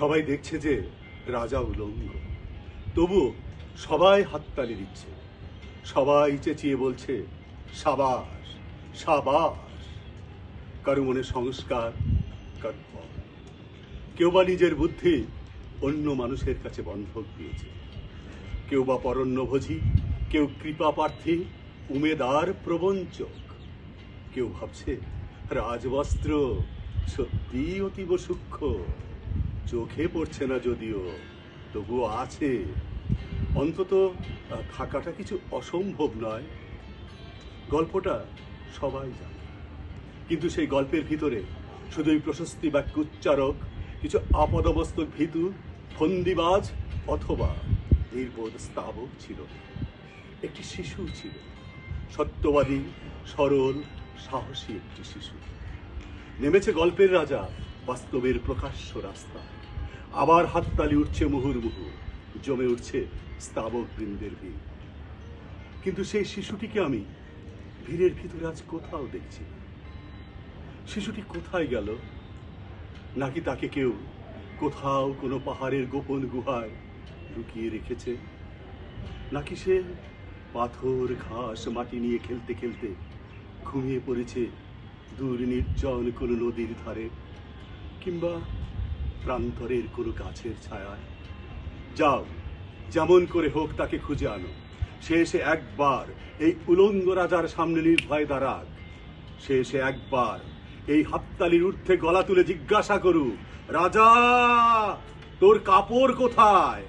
সবাই দেখছে যে রাজা উলঙ্গ। তবু সবাই হাততালি দিচ্ছে। সবাই চেঁচিয়ে বলছে, সাবাস সাবাস। কারও মনে সংস্কার, কারও কেউ বা নিজের বুদ্ধি অন্য মানুষের কাছে বন্ধক দিয়েছে। কেউ বা পরণ্যভোজী, কেউ কৃপা প্রার্থী উমেদার প্রবঞ্চক। কেউ ভাবছে, রাজবস্ত্র সত্যি অতীব সূক্ষ্ম। চোখে পড়ছে না যদিও, তবুও আছে। অন্তত থাকাটা কিছু অসম্ভব নয়। গল্পটা সবাই জানে। কিন্তু সেই গল্পের ভিতরে শুধুই প্রশস্তি বাক্য উচ্চারক, কিছু আপদমস্তক ভীতু, ফন্দিবাজ অথবা নির্বোধ স্তাবক ছিল। একটি শিশু ছিল। সত্যবাদী, সরল, সাহসী একটি শিশু। নেমেছে গল্পের রাজা, বাস্তবের প্রকাশ্য রাস্তা। আবার হাততালি উঠছে মুহুর্মুহু জমে উঠছে স্তাবক বৃন্দের ভিড়। কিন্তু সেই শিশুটিকে আমি ভিড়ের ভিতরে আজ কোথাও দেখছি শিশুটি কোথায় গেল? নাকি তাকে কেউ কোথাও কোনো পাহাড়ের গোপন গুহায় লুকিয়ে রেখেছে? নাকি সে পাথর, ঘাস, মাটি নিয়ে খেলতে খেলতে ঘুমিয়ে পড়েছে দূর নির্জন কোনো নদীর ধারে? কিংবা প্রান্তরের কোনো গাছের ছায়ায়। যাও, যেমন করে হোক তাকে খুঁজে আনো। সে এসে একবার এই উলঙ্গ রাজার সামনে নির্ভয় দাঁড়াক। সে এসে একবার এই হাততালির ঊর্ধ্বে গলা তুলে জিজ্ঞাসা করুক, রাজা, তোর কাপড় কোথায়?